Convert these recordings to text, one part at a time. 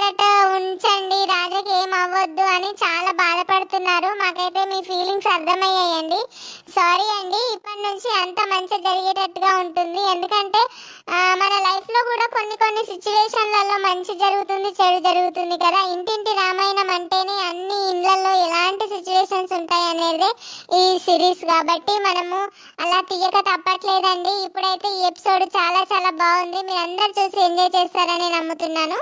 వాళ్ళు ఉంచండి. రాజాకి ఏం అవ్వద్దు అని చాలా బాధపడుతున్నారు. మాకైతే మీ ఫీలింగ్స్ అర్థమయ్యాయండి. సారీ అండి ఇప్పటి నుంచి అంత మంచి జరిగేటట్టుగా ఉంటుంది. ఎందుకంటే మన లైఫ్లో కూడా కొన్ని కొన్ని సిచ్యువేషన్లలో మంచి జరుగుతుంది చెడు జరుగుతుంది కదా. ఇంటింటి రామాయణం అంటేనే అన్ని ఇళ్ళలో ఎలాంటి సిచ్యువేషన్స్ ఉంటాయి అనేది ఈ సిరీస్ కాబట్టి మనము అలా తీయక తప్పట్లేదండి. ఇప్పుడైతే ఈ ఎపిసోడ్ చాలా చాలా బాగుంది. మీరు అందరు చూసి ఎంజాయ్ చేస్తారని నమ్ముతున్నాను.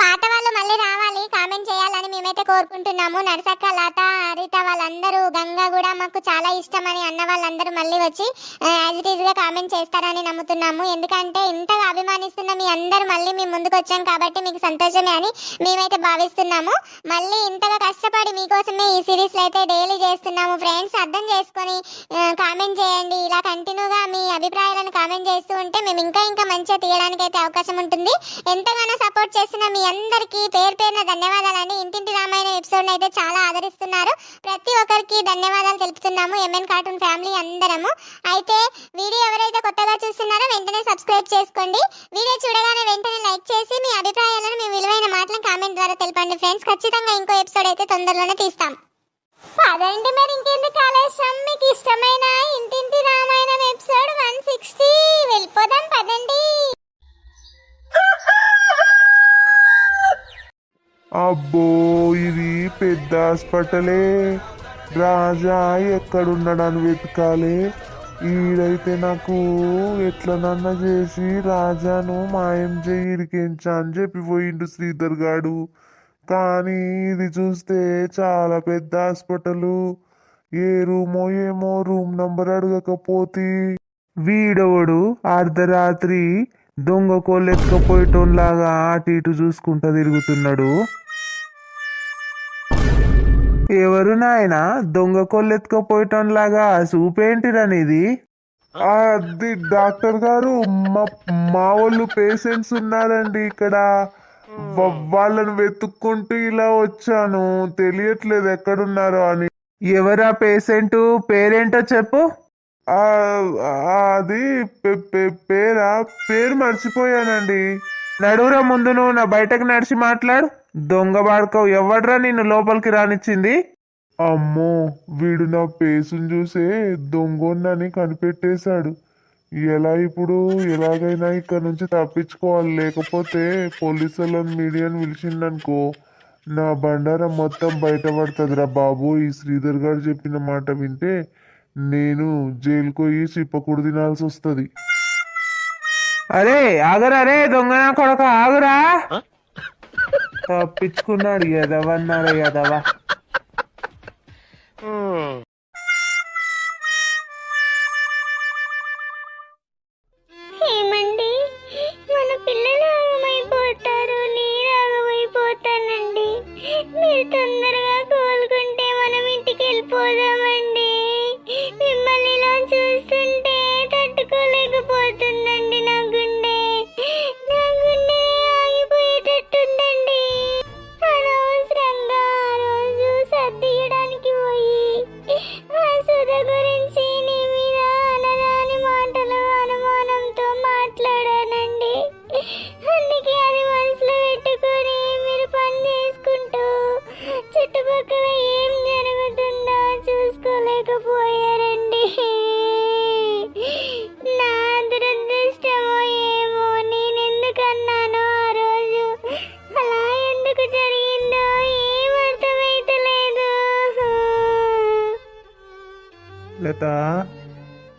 పాట వాళ్ళు మళ్ళీ రావాలి కామెంట్ చేయాలని మేమైతే కోరుకుంటున్నాము. నరసక్క లత హరిత వాళ్ళందరూ గంగా కూడా మాకు చాలా ఇష్టం అని అన్న వాళ్ళందరూ మళ్ళీ వచ్చి యాజ్ ఇట్ ఈజ్గా కామెంట్ చేస్తారని నమ్ముతున్నాము. ఎందుకంటే ఇంతగా అభిమానిస్తున్న మీ అందరూ మళ్ళీ మేము ముందుకు వచ్చాం కాబట్టి మీకు సంతోషమే అని మేమైతే భావిస్తున్నాము. మళ్ళీ ఇంతగా కష్టపడి మీకోసమే ఈ సిరీస్లో అయితే డైలీ చేస్తున్నాము. ఫ్రెండ్స్ అర్థం చేసుకొని కామెంట్ చేయండి. ఇలా కంటిన్యూగా మీ అభిప్రాయాలను కామెంట్ చేస్తూ ఉంటే మేము ఇంకా ఇంకా మంచిగా తీయడానికి అయితే అవకాశం ఉంటుంది. ఎంతగానో సపోర్ట్ చేసిన మీ అందరికీ పేరు పేరున ధన్యవాదాలండి. ఇంటింటి రామాయణ ఎపిసోడ్ అయితే చాలా ఆదరిస్తున్నారు. ప్రతి ఒక్కరికి ధన్యవాదాలు తెలుపుతున్నాము. ఎంఎన్ కార్టూన్ ఫ్యామిలీ అందరము. అయితే వీడియో ఎవరైతే కొత్తగా చూస్తున్నారో వెంటనే సబ్స్క్రైబ్ చేసుకోండి. వీడియో చూడగానే వెంటనే లైక్ చేసి మీ అభిప్రాయాలను మీ విలువైన మాటలను కామెంట్ ద్వారా తెలపండి ఫ్రెండ్స్. ఖచ్చితంగా ఇంకో ఎపిసోడ్ అయితే తొందరలోనే తీస్తాం. అదండి మరి ఇంకెందుకు ఆలస్యం? మీకు ఇష్టమైన ఇంటింటి రామాయణం ఎపిసోడ్ వన్ సిక్స్టీ. వెళ్ళిపోదాం పదండి. అబ్బో ఇది పెద్ద హాస్పిటలే. రాజా ఎక్కడున్నాడని వెతకాలి. ఈడైతే నాకు ఎట్లనన్నా చేసి రాజాను మాయం చేయి ఇరికించా అని చెప్పి పోయిండు శ్రీధర్ గాడు. కానీ ఇది చూస్తే చాలా పెద్ద హాస్పిటల్. ఏ రూమో ఏమో రూమ్ నంబర్ అడగకపోతే. వీడవడు? అర్ధరాత్రి దొంగ కోళ్ళెత్తుకపోయేటోళ్ళలాగా అటు ఇటు చూసుకుంటా తిరుగుతున్నాడు. ఎవరు నాయన? దొంగ కోళ్ళెత్తుకపోయేటోళ్ళలాగా చూపేంటిరనిది అది డాక్టర్ గారు మా మా వాళ్ళు పేషెంట్స్ ఉన్నారండి ఇక్కడ. వాళ్ళను వెతుక్కుంటూ ఇలా వచ్చాను. తెలియట్లేదు ఎక్కడున్నారో అని. ఎవరా పేషెంట్? పేరేంటో చెప్పు. అది పేరా? పేరు మర్చిపోయానండి. నడువురా ముందు నువ్వు నా బయటకు నడిచి మాట్లాడు. దొంగ బాడుకోవు ఎవడ్రా నిన్ను లోపలికి రానిచ్చింది? అమ్మో వీడు నా పేసును చూసే దొంగొన్నని కనిపెట్టేశాడు. ఎలా ఇప్పుడు? ఎలాగైనా ఇక్కడ నుంచి తప్పించుకోవాలి. లేకపోతే పోలీసు వాళ్ళని మీడియాని పిలిచిందనుకో నా బండారం మొత్తం బయటపడుతుందిరా బాబు. ఈ శ్రీధర్ గారు చెప్పిన మాట వింటే నేను జైలుకు పోయి చిప్పకూడు తినాల్సి వస్తుంది. అరే ఆగరా రే దొంగ కొడక ఆగురా. తప్పించుకున్నాడు ఎదవన్నాడు ఎదవా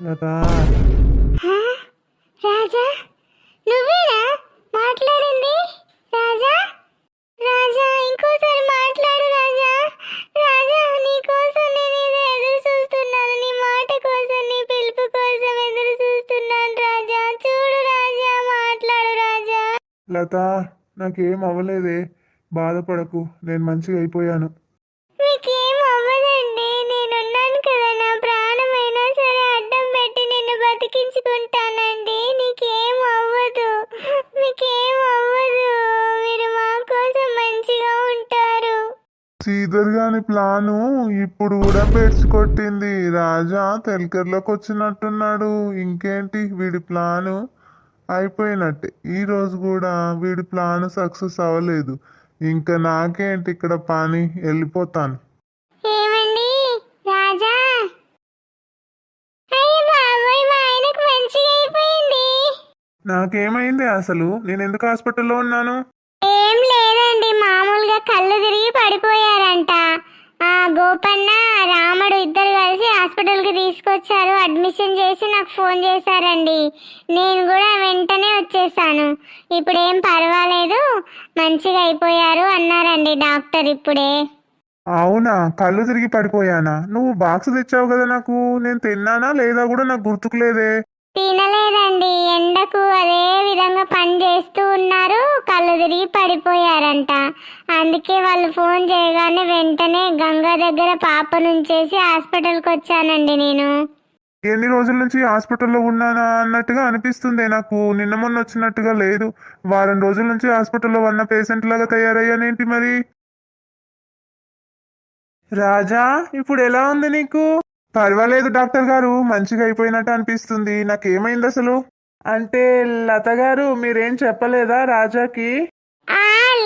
లత. రాజా? నువ్వేనా? మాట్లాడింది? రాజా? రాజా ఇంకోసారి మాట్లాడు రాజా. రాజా నీ కోసం నేను ఎదురు చూస్తున్నాను. నీ మాట కోసం నీ పిలుపు కోసం ఎదురు చూస్తున్నాను రాజా. చూడు రాజా మాట్లాడు రాజా. లత నాకేం అవ్వలేదే. బాధపడకు. నేను మంచిగా అయిపోయాను. దాని ప్లాను ఇప్పుడు కూడా బెడ్స్ కొట్టింది రాజా తెలకర్లోకి వచ్చినట్టున్నాడు. ఇంకేంటి వీడి ప్లాను? అయిపోయినట్టే. ఈ రోజు కూడా వీడి ప్లాన్ సక్సెస్ అవ్వలేదు. ఇంకా నాకేంటి ఇక్కడ పని? వెళ్ళిపోతాను. ఏమండి? రాజా? నాకేమైంది అసలు? నేను ఎందుకు హాస్పిటల్లో ఉన్నాను? ఏం లేదండి. మామూలుగా కళ్ళు తిరిగి పడిపోయారంట. గోపన్న రాముడు ఇద్దరు కలిసి హాస్పిటల్కి తీసుకొచ్చారు. అడ్మిషన్ చేసి నాకు ఫోన్ చేశారండి. నేను కూడా వెంటనే వచ్చేసాను. ఇప్పుడు ఏం పర్వాలేదు. మంచిగా అయిపోయారు అన్నారండి డాక్టర్ ఇప్పుడే. అవునా? కళ్ళు తిరిగి పడిపోయానా? నువ్వు బాక్స్ తెచ్చావు కదా నాకు. నేను తిన్నానా లేదా కూడా నాకు గుర్తుకులేదే తినలేదండి. ఎండకు అదే విధంగా పని చేస్తూ ఉన్నారు. కళ్ళు తిరిగి పడిపోయారంట. అందుకే వాళ్ళు ఫోన్ చేయగానే వెంటనే గంగా దగ్గర పాప నుంచేసి హాస్పిటల్కి వచ్చానండి నేను. ఎన్ని రోజుల నుంచి హాస్పిటల్లో ఉన్నానా అన్నట్టుగా అనిపిస్తుంది నాకు. నిన్న మొన్న వచ్చినట్టుగా లేదు. వారం రోజుల నుంచి హాస్పిటల్లో ఉన్న పేషెంట్ లాగా తయారయ్యానేంటి మరి? రాజా ఇప్పుడు ఎలా ఉంది నీకు? పర్వాలేదు డాక్టర్ గారు మంచిగా అయిపోయినట్టు అనిపిస్తుంది. నాకేమైంది అసలు? అంటే లత గారు మీరేం చెప్పలేదా రాజాకి?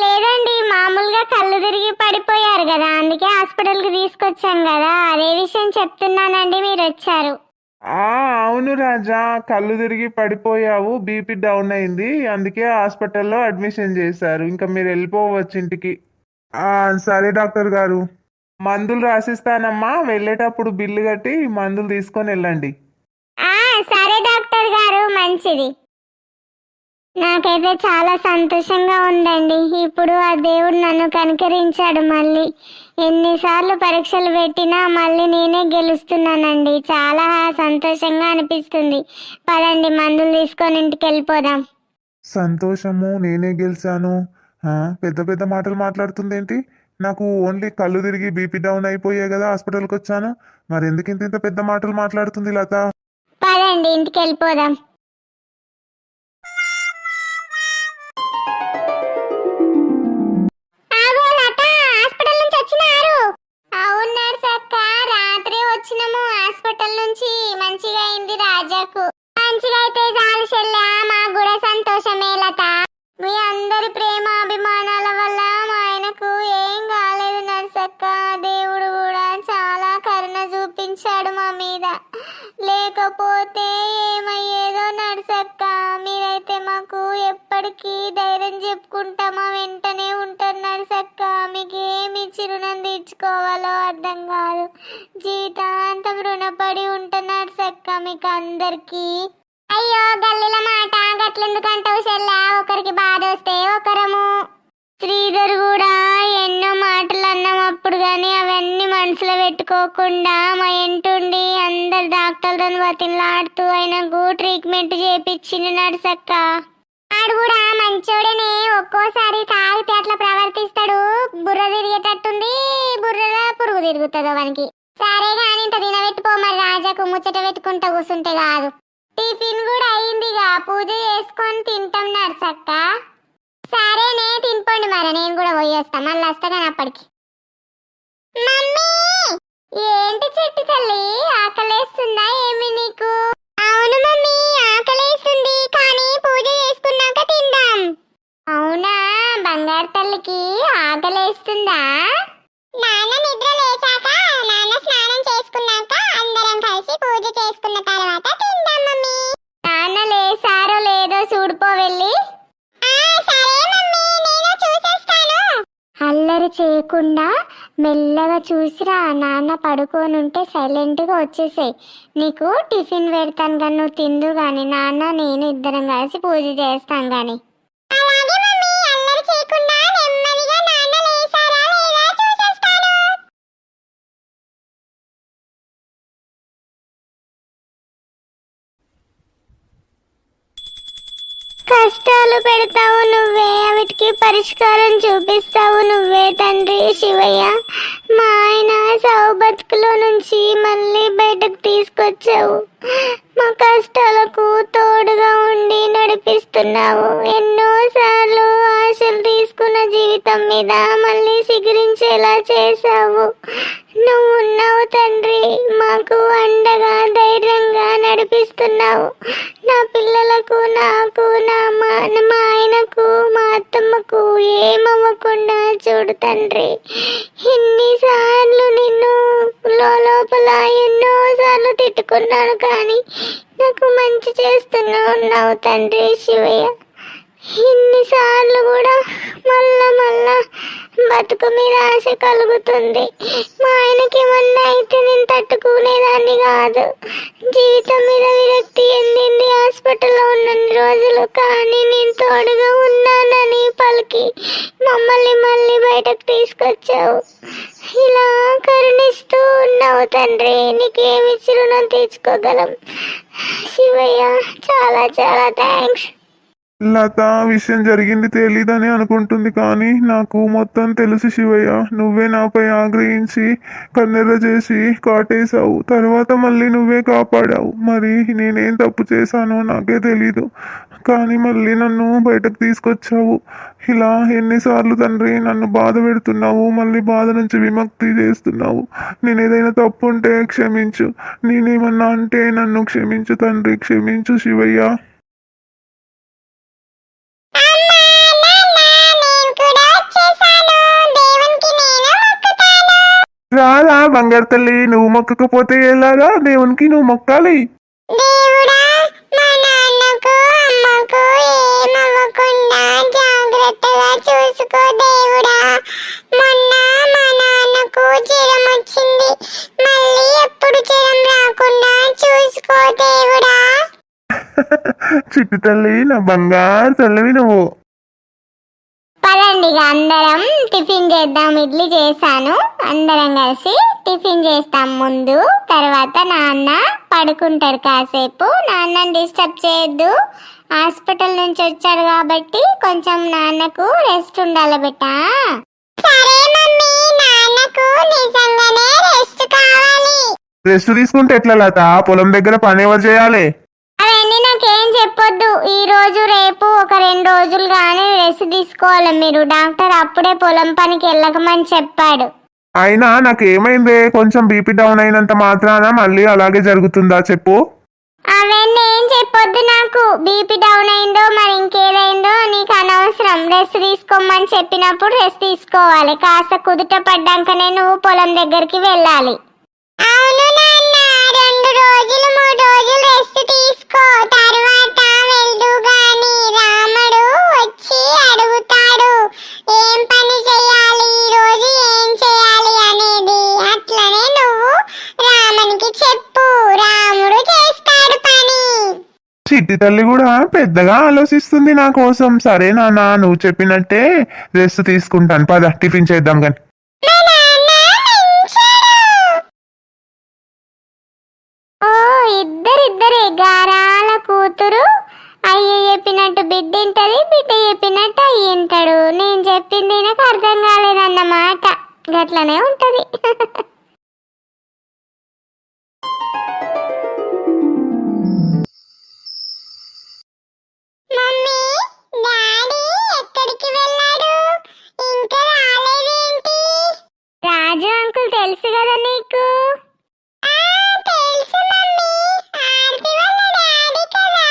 లేదండి. మామూలుగా కళ్ళు తిరిగి పడిపోయారు కదా. అందుకే హాస్పిటల్కి తీసుకొచ్చాం కదా. అదే విషయం చెప్తున్నానండి మీరు వచ్చారు ఆ అవును రాజా. కళ్ళు తిరిగి పడిపోయావు. బీపీ డౌన్ అయింది. అందుకే హాస్పిటల్లో అడ్మిషన్ చేశారు. ఇంకా మీరు వెళ్ళిపోవచ్చు ఇంటికి. ఆ సరే డాక్టర్ గారు. మందులు రాసిస్తానమ్మా వెళ్ళేటప్పుడు బిల్లు కట్టి మందులు తీసుకొని వెళ్ళండి. ఆ సరే డాక్టర్ గారు మంచిది. నాకైతే చాలా సంతోషంగా ఉందండి. ఇప్పుడు ఆ దేవుడు నన్ను కనికరించాడు మళ్ళీ. ఎన్నిసార్లు పరీక్షలు పెట్టినా మళ్ళీ నేనే గెలుస్తున్నానండి. చాలా సంతోషంగా అనిపిస్తుంది. పదండి మందులు తీసుకొని ఇంటికి వెళ్ళిపోదాం. సంతోషము నేనే గెలిచాను. ఆ, పెద్ద పెద్ద మాటలు మాట్లాడుతుందేంటి? నాకు ఓన్లీ కళ్ళు తిరిగి బీపీ డౌన్ అయిపోయే కదా హాస్పిటల్కి వచ్చాను. మరి ఎందుకు ఇంత ఇంత పెద్ద మాటలు మాట్లాడుతుంది లత? పదండి ఇంటికి వెళ్ళిపోదాం. హాస్పిటల్ నుంచి వచ్చినారు. రాత్రి వచ్చినాము. హాస్పిటల్ నుంచి మంచిగా అయింది రాజాకు. ఎప్పటికీ ధైర్యం చెప్పుకుంటామా? వెంటనే ఉంటారు నర్సక్క మీకు ఏమి రుణం తీర్చుకోవాలో అర్థం కాదు. జీవితాంతం రుణపడి ఉంటా నర్సక్క మీకు అందరికీ అయ్యో గల్లీల మాట గట్లెందుకంటావు చెల్లా? ఒకరికి బాధ వస్తే ఒకరము. శ్రీధర్ కూడా ఎన్నో మాటలు అన్నాం అప్పుడు కానీ అవన్నీ మనసులో పెట్టుకోకుండా మా ఇంటుండి అందరు డాక్టర్లను వతిలాడుతూ ఆయనకు ట్రీట్మెంట్ చేయించిన నర్సక్క ఆడు కూడా మంచోడనే. ఒక్కోసారి తాగితే అట్లా ప్రవర్తిస్తాడు. బుర్ర తిరిగేటట్టుంది. బుర్రలో పురుగు తిరుగుతుందో వానికి. సరే కానీ ఇంత తినబెట్టుకో మరి రాజాకు ముచ్చట పెట్టుకుంటా కూర్చుంటే కాదు. టిఫిన్ కూడా అయిందిగా. పూజ చేసుకొని తింటాం నర్సక్క. సరేనే తినిపోండి మరి. నేను కూడా పోయేస్తా మళ్ళీ వస్తా కానీ అప్పటికి. మమ్మీ! ఏంటి చెట్టు తల్లి? ఆకలేస్తుందా ఏమి నీకు? అవును మమ్మీ ఆకలి కానీ పూజ చేసుకున్నాక తిందాం అవునా బంగారు తల్లికి ఆకలేస్తుందా నాన్న నిద్ర లేచాక నాన్న స్నానం చేసుకున్నాక అందరం కలిసి పూజ చేసుకున్న తర్వాత తిందాం మమ్మీ. నాన్న లేసారో లేదో చూడిపో వెళ్ళి. అల్లరి చేయకుండా మెల్లగా చూసిరా నాన్న పడుకోనుంటే సైలెంట్గా వచ్చేసాయి. నీకు టిఫిన్ పెడతాను కానీ నువ్వు తిందు కానీ నాన్న నేను ఇద్దరం కలిసి పూజ చేస్తాం కానీ కష్టాలు పెడతావు నువ్వే వాటికి పరిష్కారం చూపిస్తావు నువ్వే తండ్రి శివయ్య. మా ఆయన సావు బతుకులో నుంచి మళ్ళీ బయటకు తీసుకొచ్చావు. మా కష్టాలకు తోడుగా ఉండి నడిపిస్తున్నావు. ఎన్నోసార్లు ఆశలు తీసుకున్న జీవితం మీద మళ్ళీ సిగిరించేలా చేశావు. నువ్వు ఉన్నావు తండ్రి మాకు అండగా ధైర్యంగా నడిపిస్తున్నావు. నా పిల్లలకు నాకు నా మా ఆయనకు మా అత్తమ్మకు ఏమవ్వకుండా చూడు తండ్రి. ఎన్నిసార్లు నిన్ను లోపల ఎన్నోసార్లు తిట్టుకున్నాను కానీ నాకు మంచి చేస్తూనే ఉన్నావు తండ్రి శివయ్య. ఇన్నిసార్లు కూడా మళ్ళా మళ్ళా బతుకు మీద ఆశ కలుగుతుంది. మా ఆయనకి ఏమన్నా అయితే నేను తట్టుకునేదాన్ని కాదు. జీవితం మీద విరక్తి ఎందింది హాస్పిటల్లో ఉన్న రోజులు కానీ నేను తోడుగా ఉన్నానని పలికి మమ్మల్ని మళ్ళీ బయటకు తీసుకొచ్చావు. ఇలా కరుణిస్తూ ఉన్నావు తండ్రి. నీకేమిచ్చి రుణం తీర్చుకోగలం. శివయ్య చాలా చాలా థ్యాంక్స్ లత విషయం జరిగింది తెలీదని అనుకుంటుంది కానీ నాకు మొత్తం తెలుసు శివయ్య. నువ్వే నాపై ఆగ్రహించి కన్నెర్ర చేసి కాటేశావు. తర్వాత మళ్ళీ నువ్వే కాపాడావు. మరి నేనేం తప్పు చేశానో నాకే తెలీదు. కానీ మళ్ళీ నన్ను బయటకు తీసుకొచ్చావు. ఇలా ఎన్నిసార్లు తండ్రి నన్ను బాధ పెడుతున్నావు. మళ్ళీ బాధ నుంచి విముక్తి చేస్తున్నావు. నేను ఏదైనా తప్పు ఉంటే క్షమించు. నేనేమన్నా అంటే నన్ను క్షమించు తండ్రి. క్షమించు శివయ్య. రాదా బంగారు తల్లి నువ్వు మొక్కకపోతే ఎలాగా దేవునికి నువ్వు మొక్కాలి. చిట్టి తల్లి నా బంగారు తల్లివి నువ్వు. పదండి ఇక అందరం టిఫిన్ చేద్దాం. ఇడ్లీ చేశాను. అందరం కలిసి టిఫిన్ చేస్తాం ముందు. తర్వాత నాన్న పడుకుంటాడు కాసేపు. నాన్నని డిస్టర్బ్ చేయొద్దు. హాస్పిటల్ నుంచి వచ్చాడు కాబట్టి కొంచెం నాన్నకు రెస్ట్ ఉండాలి బిడ్డ. సరే మమ్మీ నాన్నకు నిజంగానే రెస్ట్ కావాలి. రెస్ట్ తీసుకుంటే ఎట్లా లత? పొలం దగ్గర పని ఎవరు చేయాలి? అవన్నీ నాకేం చెప్పొద్దు. ఈ రోజు రేపు ఒక రెండు రోజులు కానీ రెస్ట్ తీసుకోవాలి మీరు. డాక్టర్ అప్పుడే పొలం పనికి వెళ్ళకమని చెప్పాడు. అయినా నాకు ఏమైంది కొంచెం బీపీ డౌన్ అయినంత మాత్రాన మళ్ళీ అలాగే జరుగుతుందా చెప్పు. అవన్నీ ఏం చెప్పొద్దు నాకు. బీపీ డౌన్ అయిందో మరి ఇంకేదైందో నీకు అనవసరం. రెస్ట్ తీసుకోమని చెప్పినప్పుడు రెస్ట్ తీసుకోవాలి. కాస్త కుదుట పడ్డాకనే నువ్వు పొలం దగ్గరికి వెళ్ళాలి. అవును రోజులు మూడు రోజులు రెస్ట్ తీసుకో. తర్వాత వెళ్దు గాని రాముడు వచ్చి అడుగుతాడు ఏం పని చేయాలి? ఈ రోజు ఏం చేయాలి? అనేది. అట్లనే నువ్వు రామునికి చెప్పు. రాముడు చేస్తాడు పని. చిట్టి తల్లి కూడా పెద్దగా ఆలోచిస్తుంది నా కోసం. సరే నాన్న నువ్వు చెప్పినట్టే రెస్ట్ తీసుకుంటాను. పద టిఫిన్ చేద్దాం కానీ మా నాన్న మంచోడు. ఓ ఇద్దరిద్దరే గారాల కూతురు. అయ్య చెప్పినట్టు బిడ్డ వింటది బిడ్డ చెప్పినట్టు అయ్యి వింటాడు నేను చెప్పింది నాకు అర్థం కాలేదన్నమాట గట్లనే ఉంటది. రాజు అంకుల్ తెలుసు కదా నీకు తెలుసు మమ్మీ ఆర్తి వాళ్ళ డాడీ కదా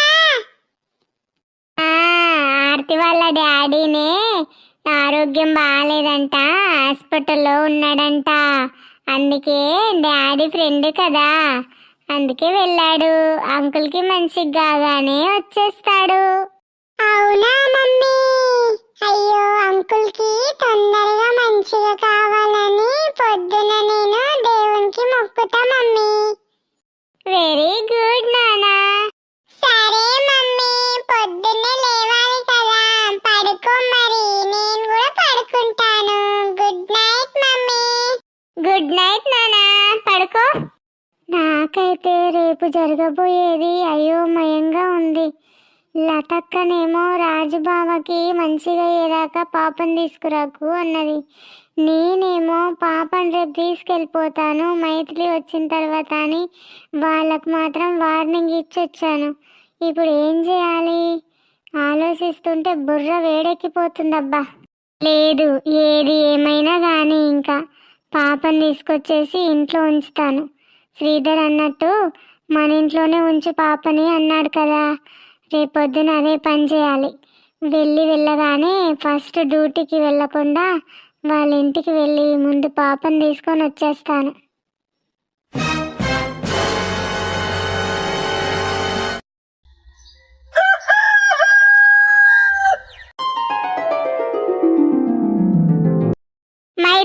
ఆర్తి వాళ్ళ డాడీనే ఆరోగ్యం బాగాలేదంట హాస్పిటల్లో ఉన్నాడంట. అందుకే డాడీ ఫ్రెండ్ కదా. అందుకే వెళ్ళాడు. అంకుల్కి మంచిగా కాగానే వచ్చేస్తాడు. అవునా మమ్మీ? అయ్యో అంకుల్కి తొందరగా మంచిగా కావాలని పొద్దున నేను దేవునికి మొక్కుతా మమ్మీ. వెరీ గుడ్ నానా. సరే మమ్మీ పొద్దున్నే మరి నేను కూడా పడుకుంటాను. Good night mummy. Good night నానా. పడుకో. నాకైతే రేపు జరగబోయేది అయోమయంగా ఉంది. లతక్కనేమో రాజుబావకి మంచిగా ఏదాకా పాపం తీసుకురాకు అన్నది. నేనేమో పాపని రేపు తీసుకెళ్ళిపోతాను. మైథిలి వచ్చిన తర్వాత అని వాళ్ళకు మాత్రం వార్నింగ్ ఇచ్చొచ్చాను. ఇప్పుడు ఏం చేయాలి? ఆలోచిస్తుంటే బుర్ర వేడెక్కిపోతుందబ్బా. లేదు ఏది ఏమైనా కానీ ఇంకా పాపని తీసుకొచ్చేసి ఇంట్లో ఉంచుతాను. శ్రీధర్ అన్నట్టు మన ఇంట్లోనే ఉంచు పాపని అన్నాడు కదా. రేపొద్దున అదే పని చేయాలి. వెళ్ళి వెళ్ళగానే ఫస్ట్ డ్యూటీకి వెళ్ళకుండా వాళ్ళ ఇంటికి వెళ్ళి ముందు పాపని తీసుకొని వచ్చేస్తాను.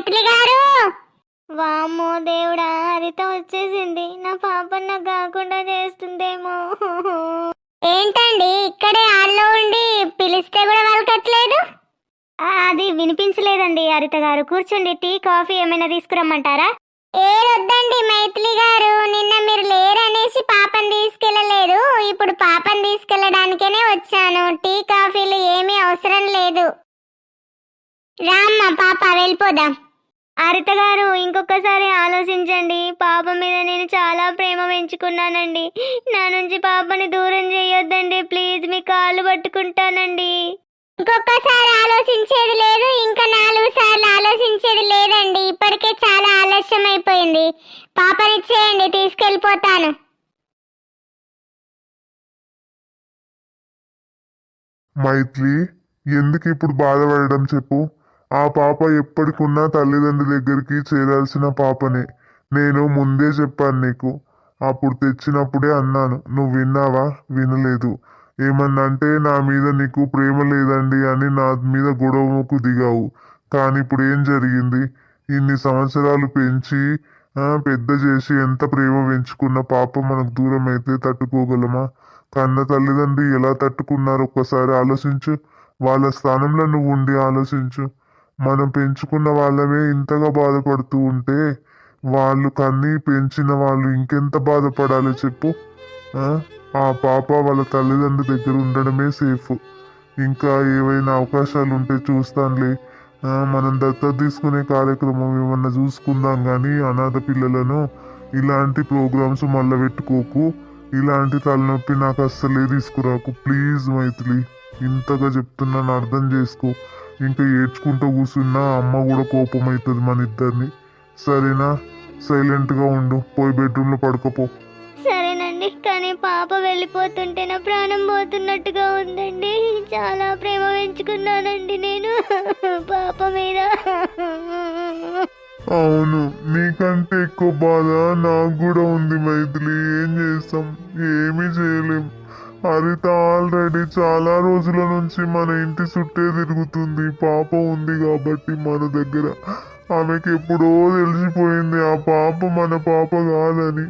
మైత్రి గారు. వామ్మో దేవుడా హరిత వచ్చేసింది. నా పాప నాకు కాకుండా చేస్తుందేమో. ఏంటండి ఇక్కడే ఆల్లో ఉండి పిలిస్తే కూడా వాళ్ళకట్లేదు అది వినిపించలేదండి హరిత గారు. కూర్చోండి టీ కాఫీ ఏమైనా తీసుకురమ్మంటారా? ఏదొద్దండి మైథిలి గారు. నిన్న మీరు లేరనేసి పాపని తీసుకెళ్ళలేదు. ఇప్పుడు పాపని తీసుకెళ్ళడానికేనే వచ్చాను. టీ కాఫీలు ఏమీ అవసరం లేదు. రామ్మ పాప వెళ్ళిపోదాం. హరిత గారు ఇంకొకసారి ఆలోచించండి. పాప మీద నేను చాలా ప్రేమ పెంచుకున్నానండి. నా నుంచి పాపని దూరం చేయొద్దండి. ప్లీజ్ మీ కాళ్ళు పట్టుకుంటానండి. ఇంకొకసారి ఆలోచించేది లేదు. ఇంకా నాలుగు సార్లు ఆలోచించేది లేదండి. ఇప్పటికే చాలా ఆలస్యం అయిపోయింది. పాపనిచ్చేయండి తీసుకెళ్ళిపోతాను. మైత్రి ఎందుకు ఇప్పుడు బాధపడడం చెప్పు. ఆ పాప ఎప్పటికున్నా తల్లిదండ్రుల దగ్గరికి చేరాల్సిన పాపనే. నేను ముందే చెప్పాను నీకు. అప్పుడు తెచ్చినప్పుడే అన్నాను. నువ్వు విన్నావా? వినలేదు. ఏమన్నా అంటే నా మీద నీకు ప్రేమ లేదండి అని నా మీద గొడవకు దిగావు. కానీ ఇప్పుడు ఏం జరిగింది? ఇన్ని సంవత్సరాలు పెంచి పెద్ద చేసి ఎంత ప్రేమ పెంచుకున్న పాప మనకు దూరం అయితే తట్టుకోగలమా? కన్న తల్లిదండ్రి ఎలా తట్టుకున్నారు? ఒక్కసారి ఆలోచించు. వాళ్ళ స్థానంలో నువ్వు ఉండి ఆలోచించు. మనం పెంచుకున్న వాళ్ళమే ఇంతగా బాధపడుతూ ఉంటే వాళ్ళు కన్నీ పెంచిన వాళ్ళు ఇంకెంత బాధపడాలి చెప్పు. ఆ? పాప వాళ్ళ తల్లిదండ్రుల దగ్గర ఉండడమే సేఫ్. ఇంకా ఏవైనా అవకాశాలు ఉంటే చూస్తానులే మనం దత్తత తీసుకునే కార్యక్రమం ఏమన్నా చూసుకుందాం కానీ అనాథ పిల్లలను ఇలాంటి ప్రోగ్రామ్స్ మళ్ళీ పెట్టుకోకు. ఇలాంటి తలనొప్పి నాకు అస్సలే తీసుకురాకు. ప్లీజ్ మైథిలి ఇంతగా చెప్తున్నాను అర్థం చేసుకో. ఇంకా ఏడ్చుకుంటూ కూర్చున్నా అమ్మ కూడా కోపం అవుతుంది మన ఇద్దరిని. సరేనా? సైలెంట్గా ఉండు. పోయి బెడ్రూమ్లో పడుకోపో. సరేనండి కానీ పాప వెళ్ళిపోతుంటే నా ప్రాణం పోతున్నట్టుగా ఉందండి. చాలా ప్రేమ పెంచుకున్నానండి నేను. పాప మీద. అవును నీకంటే ఎక్కువ బాధ నాకు కూడా ఉంది మైథిలి. ఏం చేస్తాం? ఏమీ చేయలేం. హరిత ఆల్రెడీ చాలా రోజుల నుంచి మన ఇంటి చుట్టే తిరుగుతుంది. పాప ఉంది కాబట్టి మన దగ్గర ఆమెకి ఎప్పుడో తెలిసిపోయింది. ఆ పాప మన పాప కాదని.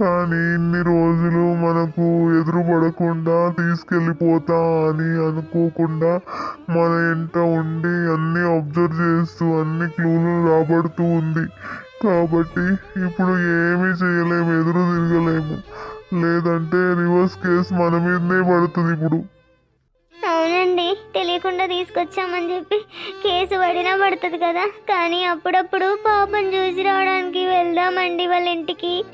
కానీ ఇన్ని రోజులు మనకు ఎదురు పడకుండా తీసుకెళ్ళిపోతా అని అనుకోకుండా మన ఎంట ఉండి అన్నీ అబ్జర్వ్ చేస్తూ అన్ని క్లూలు రాబడుతూ ఉంది. కాబట్టి ఇప్పుడు ఏమీ చేయలేము ఎదురు తిరగలేము. లేదంటే రివర్స్ కేసు మన మీదనే పడుతుంది ఇప్పుడు. అవునండి తెలియకుండా తీసుకొచ్చామని చెప్పి కేసు పడినా పడుతుంది కదా. కానీ అప్పుడప్పుడు పాపం చూసి రావడానికి వెళ్దామండి వాళ్ళ ఇంటికి.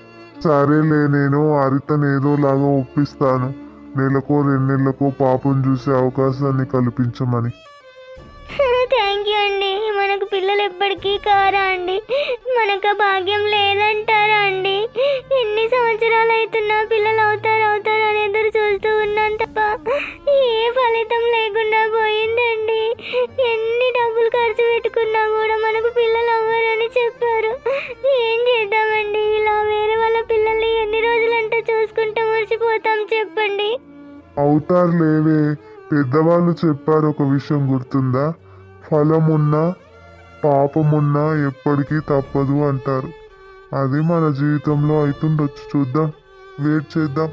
సరేలే నేను హరితను ఏదోలాగా ఒప్పిస్తాను. నెలకో రెండు నెలలకో పాపం చూసే అవకాశాన్ని కల్పించమని. థ్యాంక్ యూ అండి. పిల్లలు ఎప్పటికీ కారా అండి? మనకు భాగ్యం లేదంటారా అండి ఎన్ని సంవత్సరాలు అవుతున్నా పిల్లలు అవుతారు అవుతారు అని ఎదురు చూస్తూ ఉన్నాం తప్ప ఏ ఫలితం లేకుండా పోయిందండి? ఎన్ని డబ్బులు ఖర్చు పెట్టుకున్నా కూడా మనకు పిల్లలు అవ్వరని చెప్పారు. ఏం చేద్దామండి? ఇలా వేరే వాళ్ళ పిల్లల్ని ఎన్ని రోజులంటే చూసుకుంటూ మర్చిపోతాం చెప్పండి. అవుతారు లేవే పెద్దవాళ్ళు చెప్పారు ఒక విషయం గుర్తుందా? ఫలమున్నా పాపమున్నా ఎప్పటికీ తప్పదు అంటారు. అది మన జీవితంలో అవుతుండొచ్చు చూద్దాం. వెయిట్ చేద్దాం.